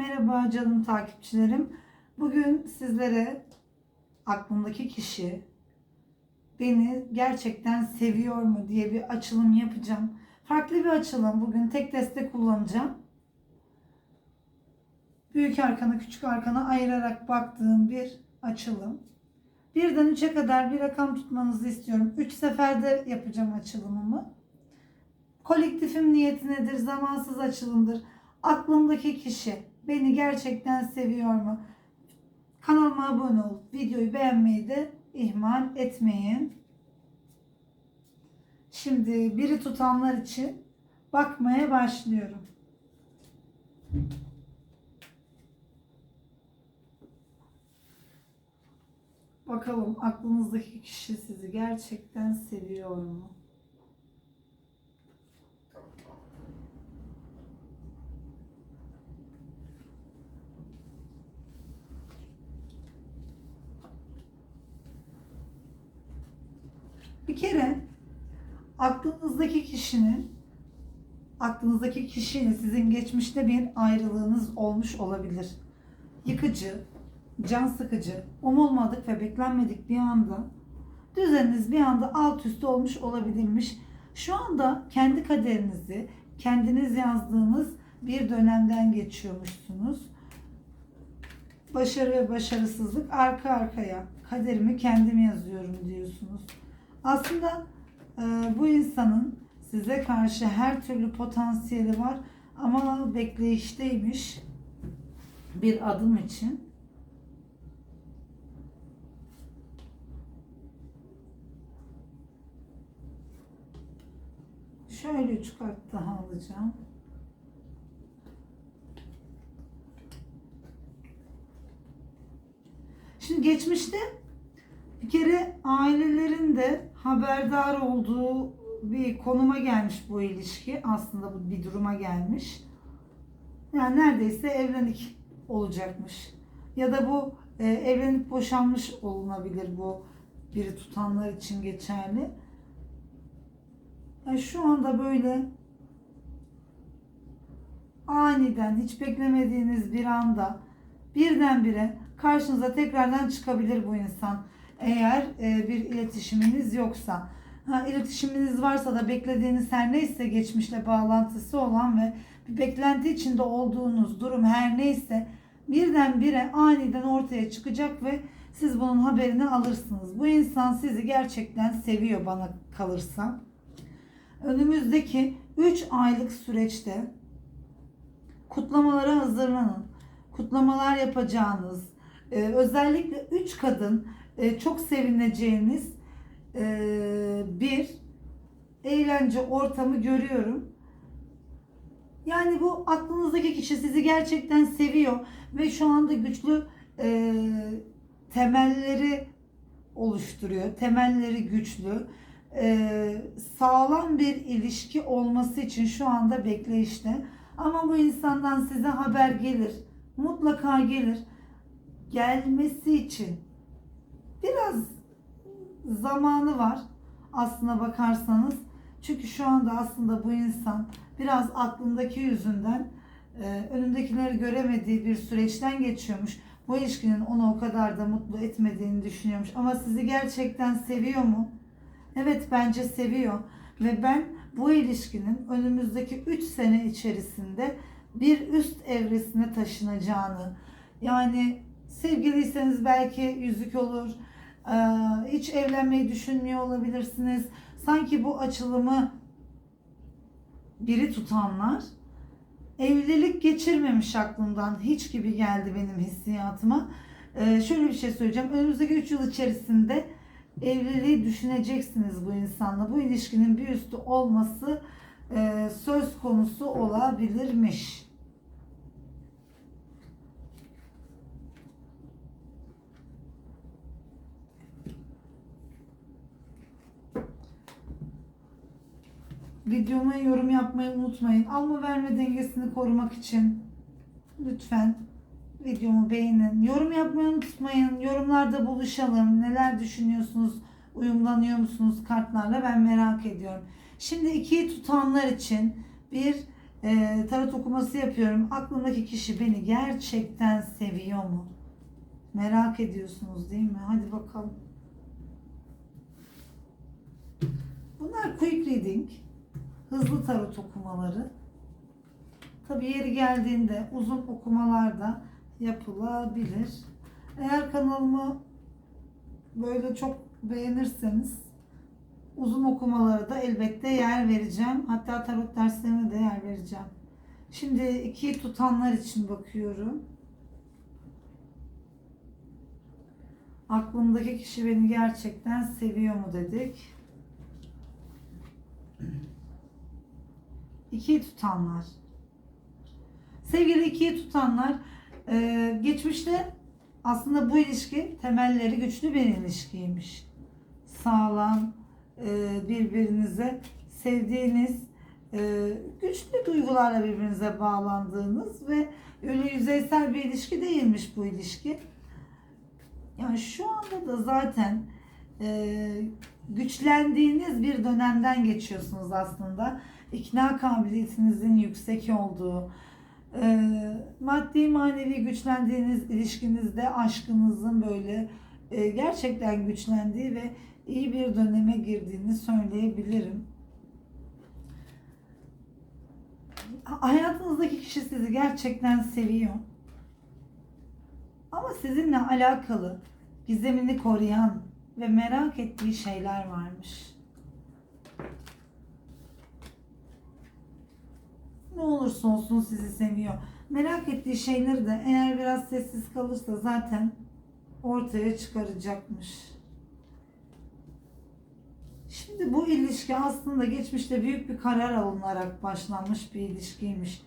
Merhaba canım takipçilerim. Bugün sizlere aklımdaki kişi beni gerçekten seviyor mu diye bir açılım yapacağım. Farklı bir açılım. Bugün tek destek kullanacağım. Büyük arkana küçük arkana ayırarak baktığım bir açılım. Birden 3'e kadar bir rakam tutmanızı istiyorum. 3 seferde yapacağım açılımımı. Kolektifim niyeti nedir? Zamansız açılımdır. Aklımdaki kişi beni gerçekten seviyor mu? Kanalıma abone olup videoyu beğenmeyi de ihmal etmeyin. Şimdi biri tutanlar için bakmaya başlıyorum. Bakalım aklınızdaki kişi sizi gerçekten seviyor mu? Bir kere aklınızdaki kişinin aklınızdaki kişiyle sizin geçmişte bir ayrılığınız olmuş olabilir. Yıkıcı, can sıkıcı, umulmadık ve beklenmedik bir anda düzeniniz bir anda alt üst olmuş olabilirmiş. Şu anda kendi kaderinizi kendiniz yazdığınız bir dönemden geçiyormuşsunuz. Başarı ve başarısızlık arka arkaya. Kaderimi kendim yazıyorum diyorsunuz. Aslında e, bu insanın size karşı her türlü potansiyeli var ama bekleyişteymiş bir adım için. Şöyle üç daha alacağım. Şimdi geçmişte bir kere ailelerin de haberdar olduğu bir konuma gelmiş bu ilişki. Aslında bu bir duruma gelmiş. Yani neredeyse evlilik olacakmış. Ya da bu e, evlenip boşanmış olunabilir bu biri tutanlar için geçerli. Yani şu anda böyle aniden hiç beklemediğiniz bir anda birdenbire karşınıza tekrardan çıkabilir bu insan. Eğer e, bir iletişiminiz yoksa. Ha, iletişiminiz varsa da beklediğiniz her neyse geçmişle bağlantısı olan ve bir beklenti içinde olduğunuz durum her neyse birdenbire aniden ortaya çıkacak ve siz bunun haberini alırsınız. Bu insan sizi gerçekten seviyor bana kalırsa. Önümüzdeki 3 aylık süreçte kutlamalara hazırlanın. Kutlamalar yapacağınız, e, özellikle 3 kadın e, çok sevineceğiniz e, bir eğlence ortamı görüyorum. Yani bu aklınızdaki kişi sizi gerçekten seviyor ve şu anda güçlü e, temelleri oluşturuyor. Temelleri güçlü. E, sağlam bir ilişki olması için şu anda bekleyişte. Ama bu insandan size haber gelir. Mutlaka gelir. Gelmesi için biraz zamanı var aslına bakarsanız. Çünkü şu anda aslında bu insan biraz aklındaki yüzünden e, önündekileri göremediği bir süreçten geçiyormuş. Bu ilişkinin onu o kadar da mutlu etmediğini düşünüyormuş. Ama sizi gerçekten seviyor mu? Evet bence seviyor. Ve ben bu ilişkinin önümüzdeki 3 sene içerisinde bir üst evresine taşınacağını yani sevgiliyseniz belki yüzük olur, hiç evlenmeyi düşünmüyor olabilirsiniz. Sanki bu açılımı biri tutanlar evlilik geçirmemiş aklımdan hiç gibi geldi benim hissiyatıma. Ee, şöyle bir şey söyleyeceğim. Önümüzdeki 3 yıl içerisinde evliliği düşüneceksiniz bu insanla. Bu ilişkinin bir üstü olması e, söz konusu olabilirmiş. Videoma yorum yapmayı unutmayın. Alma verme dengesini korumak için lütfen videomu beğenin. Yorum yapmayı unutmayın. Yorumlarda buluşalım. Neler düşünüyorsunuz? Uyumlanıyor musunuz kartlarla? Ben merak ediyorum. Şimdi ikiyi tutanlar için bir e, tarot okuması yapıyorum. Aklımdaki kişi beni gerçekten seviyor mu? Merak ediyorsunuz değil mi? Hadi bakalım. Bunlar quick reading. Hızlı tarot okumaları. Tabi yeri geldiğinde uzun okumalar da yapılabilir. Eğer kanalımı böyle çok beğenirseniz uzun okumalara da elbette yer vereceğim. Hatta tarot derslerine de yer vereceğim. Şimdi ikiyi tutanlar için bakıyorum. Aklımdaki kişi beni gerçekten seviyor mu dedik. İkiyi tutanlar. Sevgili ikiyi tutanlar, e, geçmişte aslında bu ilişki temelleri güçlü bir ilişkiymiş. Sağlam, e, birbirinize sevdiğiniz, e, güçlü duygularla birbirinize bağlandığınız ve öyle yüzeysel bir ilişki değilmiş bu ilişki. Yani şu anda da zaten güçlendiğiniz bir dönemden geçiyorsunuz aslında. İkna kabiliyetinizin yüksek olduğu, e, maddi manevi güçlendiğiniz ilişkinizde aşkınızın böyle e, gerçekten güçlendiği ve iyi bir döneme girdiğini söyleyebilirim. Hayatınızdaki kişi sizi gerçekten seviyor. Ama sizinle alakalı gizemini koruyan ve merak ettiği şeyler varmış. Ne olursa olsun sizi seviyor. Merak ettiği şeyleri de eğer biraz sessiz kalırsa zaten ortaya çıkaracakmış. Şimdi bu ilişki aslında geçmişte büyük bir karar alınarak başlanmış bir ilişkiymiş.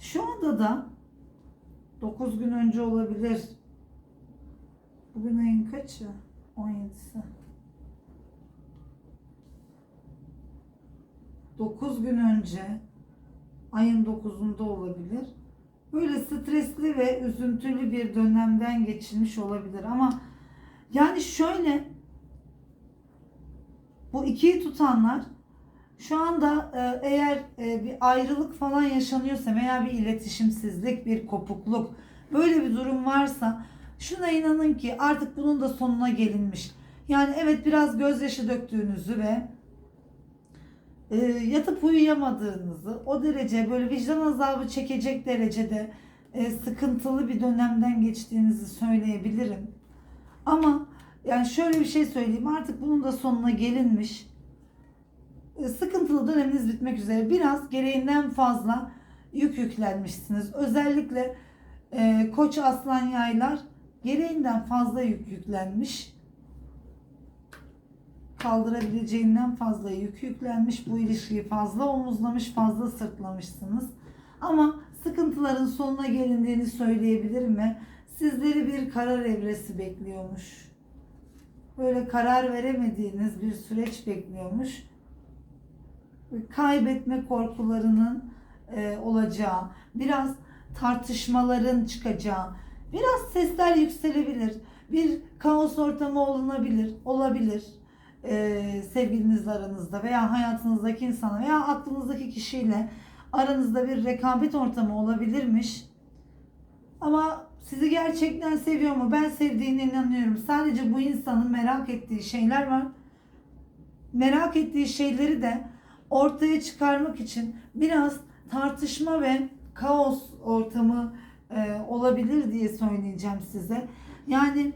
Şu anda da 9 gün önce olabilir. Bugün ayın kaçı? 17'si. 9 gün önce ayın 9'unda olabilir. Böyle stresli ve üzüntülü bir dönemden geçilmiş olabilir ama yani şöyle bu ikiyi tutanlar şu anda e, eğer e, bir ayrılık falan yaşanıyorsa veya bir iletişimsizlik, bir kopukluk böyle bir durum varsa şuna inanın ki artık bunun da sonuna gelinmiş. Yani evet biraz gözyaşı döktüğünüzü ve e, yatıp uyuyamadığınızı, o derece böyle vicdan azabı çekecek derecede e, sıkıntılı bir dönemden geçtiğinizi söyleyebilirim. Ama yani şöyle bir şey söyleyeyim artık bunun da sonuna gelinmiş. E, sıkıntılı döneminiz bitmek üzere. Biraz gereğinden fazla yük yüklenmişsiniz. Özellikle e, koç aslan yaylar gereğinden fazla yük yüklenmiş kaldırabileceğinden fazla yük yüklenmiş. Bu ilişkiyi fazla omuzlamış, fazla sırtlamışsınız. Ama sıkıntıların sonuna gelindiğini söyleyebilirim ve sizleri bir karar evresi bekliyormuş. Böyle karar veremediğiniz bir süreç bekliyormuş. Kaybetme korkularının e, olacağı, biraz tartışmaların çıkacağı, biraz sesler yükselebilir, bir kaos ortamı olunabilir, olabilir e, sevgilinizle aranızda veya hayatınızdaki insana veya aklınızdaki kişiyle aranızda bir rekabet ortamı olabilirmiş. Ama sizi gerçekten seviyor mu? Ben sevdiğine inanıyorum. Sadece bu insanın merak ettiği şeyler var. Merak ettiği şeyleri de ortaya çıkarmak için biraz tartışma ve kaos ortamı e, olabilir diye söyleyeceğim size. Yani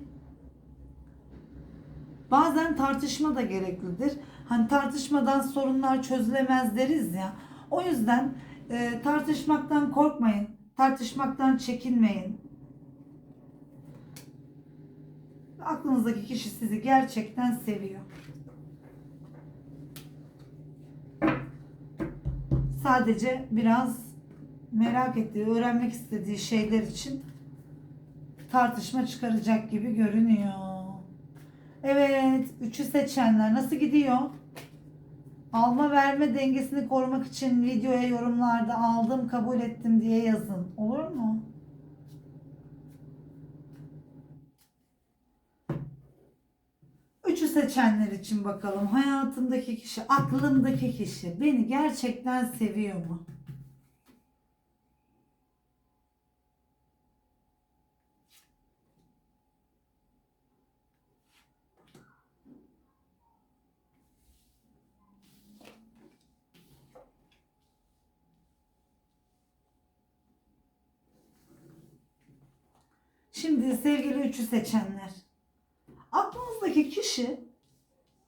Bazen tartışma da gereklidir. Hani tartışmadan sorunlar çözülemez deriz ya. O yüzden e, tartışmaktan korkmayın. Tartışmaktan çekinmeyin. Aklınızdaki kişi sizi gerçekten seviyor. Sadece biraz merak ettiği, öğrenmek istediği şeyler için tartışma çıkaracak gibi görünüyor. Evet, üçü seçenler nasıl gidiyor? Alma verme dengesini korumak için videoya yorumlarda aldım kabul ettim diye yazın. Olur mu? Üçü seçenler için bakalım. Hayatımdaki kişi, aklımdaki kişi beni gerçekten seviyor mu? Şimdi sevgili üçü seçenler. Aklınızdaki kişi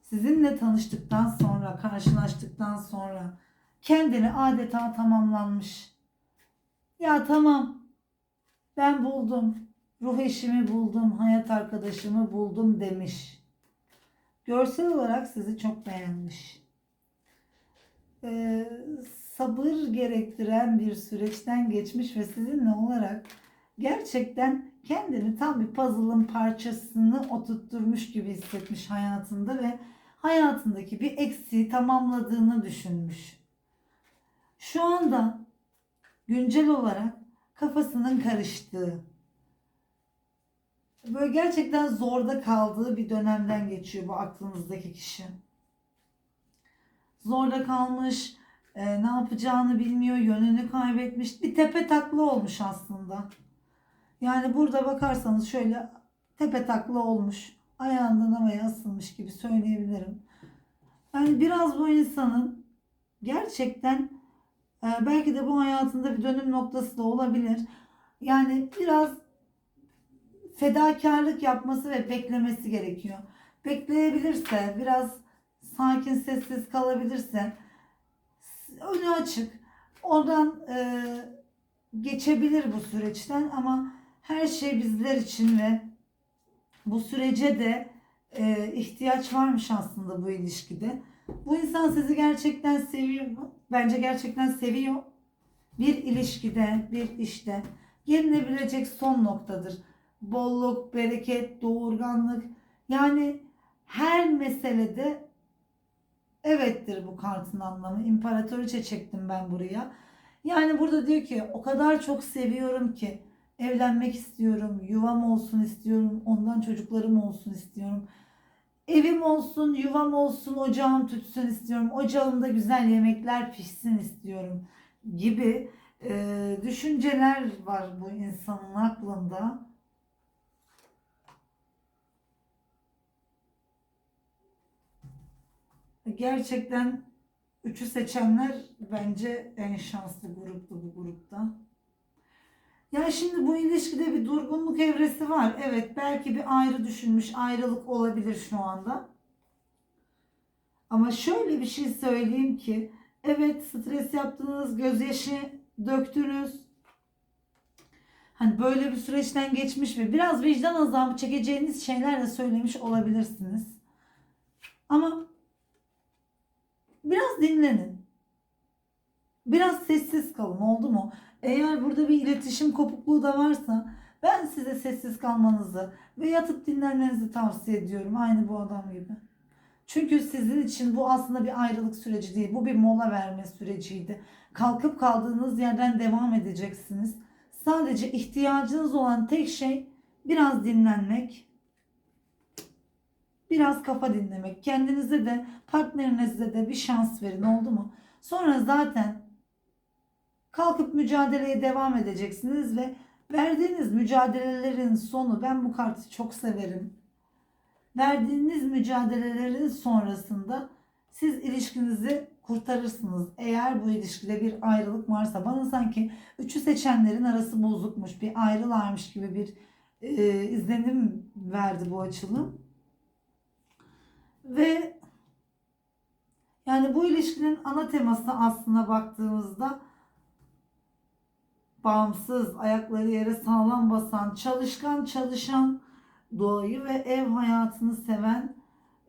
sizinle tanıştıktan sonra, karşılaştıktan sonra kendini adeta tamamlanmış. Ya tamam ben buldum. Ruh eşimi buldum, hayat arkadaşımı buldum demiş. Görsel olarak sizi çok beğenmiş. Ee, sabır gerektiren bir süreçten geçmiş ve sizinle olarak gerçekten kendini tam bir puzzle'ın parçasını oturtturmuş gibi hissetmiş hayatında ve hayatındaki bir eksiği tamamladığını düşünmüş. Şu anda güncel olarak kafasının karıştığı, böyle gerçekten zorda kaldığı bir dönemden geçiyor bu aklınızdaki kişi. Zorda kalmış, e, ne yapacağını bilmiyor, yönünü kaybetmiş, bir tepe taklı olmuş aslında. Yani burada bakarsanız şöyle tepe taklı olmuş, ayağından havaya asılmış gibi söyleyebilirim. Yani biraz bu insanın gerçekten e, belki de bu hayatında bir dönüm noktası da olabilir. Yani biraz fedakarlık yapması ve beklemesi gerekiyor. Bekleyebilirse, biraz sakin, sessiz kalabilirse, önü açık. Oradan e, geçebilir bu süreçten ama her şey bizler için ve bu sürece de e, ihtiyaç varmış aslında bu ilişkide. Bu insan sizi gerçekten seviyor mu? Bence gerçekten seviyor. Bir ilişkide, bir işte gelinebilecek son noktadır. Bolluk, bereket, doğurganlık. Yani her meselede evettir bu kartın anlamı. İmparatoriçe çektim ben buraya. Yani burada diyor ki o kadar çok seviyorum ki evlenmek istiyorum, yuvam olsun istiyorum, ondan çocuklarım olsun istiyorum. Evim olsun, yuvam olsun, ocağım tütsün istiyorum. Ocağımda güzel yemekler pişsin istiyorum gibi e, düşünceler var bu insanın aklında. Gerçekten üçü seçenler bence en şanslı gruptu bu grupta. Ya şimdi bu ilişkide bir durgunluk evresi var. Evet belki bir ayrı düşünmüş ayrılık olabilir şu anda. Ama şöyle bir şey söyleyeyim ki evet stres yaptınız, gözyaşı döktünüz. Hani böyle bir süreçten geçmiş ve biraz vicdan azabı çekeceğiniz şeyler de söylemiş olabilirsiniz. Ama biraz dinlenin. Biraz sessiz kalın oldu mu? Eğer burada bir iletişim kopukluğu da varsa ben size sessiz kalmanızı ve yatıp dinlenmenizi tavsiye ediyorum. Aynı bu adam gibi. Çünkü sizin için bu aslında bir ayrılık süreci değil. Bu bir mola verme süreciydi. Kalkıp kaldığınız yerden devam edeceksiniz. Sadece ihtiyacınız olan tek şey biraz dinlenmek, biraz kafa dinlemek. Kendinize de partnerinize de bir şans verin oldu mu? Sonra zaten kalkıp mücadeleye devam edeceksiniz ve verdiğiniz mücadelelerin sonu ben bu kartı çok severim. Verdiğiniz mücadelelerin sonrasında siz ilişkinizi kurtarırsınız. Eğer bu ilişkide bir ayrılık varsa bana sanki üçü seçenlerin arası bozukmuş, bir ayrılarmış gibi bir e, izlenim verdi bu açılım. Ve yani bu ilişkinin ana teması aslına baktığımızda bağımsız, ayakları yere sağlam basan, çalışkan çalışan, doğayı ve ev hayatını seven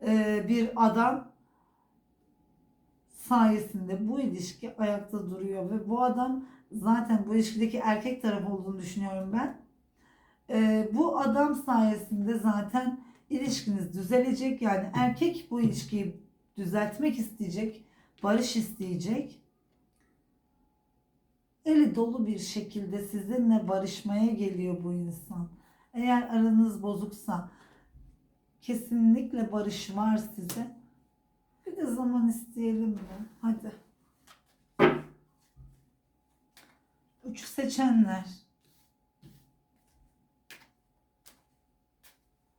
e, bir adam sayesinde bu ilişki ayakta duruyor ve bu adam zaten bu ilişkideki erkek taraf olduğunu düşünüyorum ben. E, bu adam sayesinde zaten ilişkiniz düzelecek. Yani erkek bu ilişkiyi düzeltmek isteyecek, barış isteyecek eli dolu bir şekilde sizinle barışmaya geliyor bu insan. Eğer aranız bozuksa kesinlikle barış var size. Bir de zaman isteyelim mi? Hadi. Üç seçenler.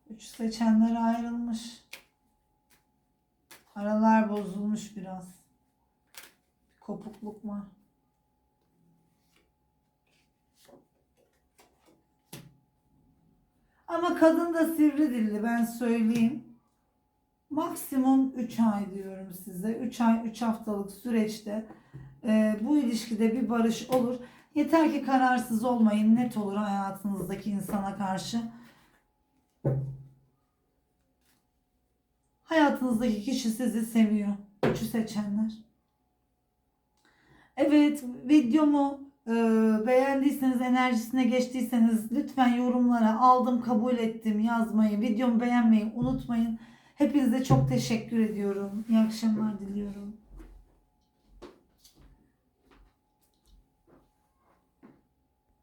Üç seçenler ayrılmış. Aralar bozulmuş biraz. Bir kopukluk var. Ama kadın da sivri dilli ben söyleyeyim. Maksimum 3 ay diyorum size. 3 ay 3 haftalık süreçte e, bu ilişkide bir barış olur. Yeter ki kararsız olmayın. Net olur hayatınızdaki insana karşı. Hayatınızdaki kişi sizi seviyor. Üçü seçenler. Evet videomu beğendiyseniz enerjisine geçtiyseniz lütfen yorumlara aldım kabul ettim yazmayı videomu beğenmeyi unutmayın. Hepinize çok teşekkür ediyorum. İyi akşamlar diliyorum.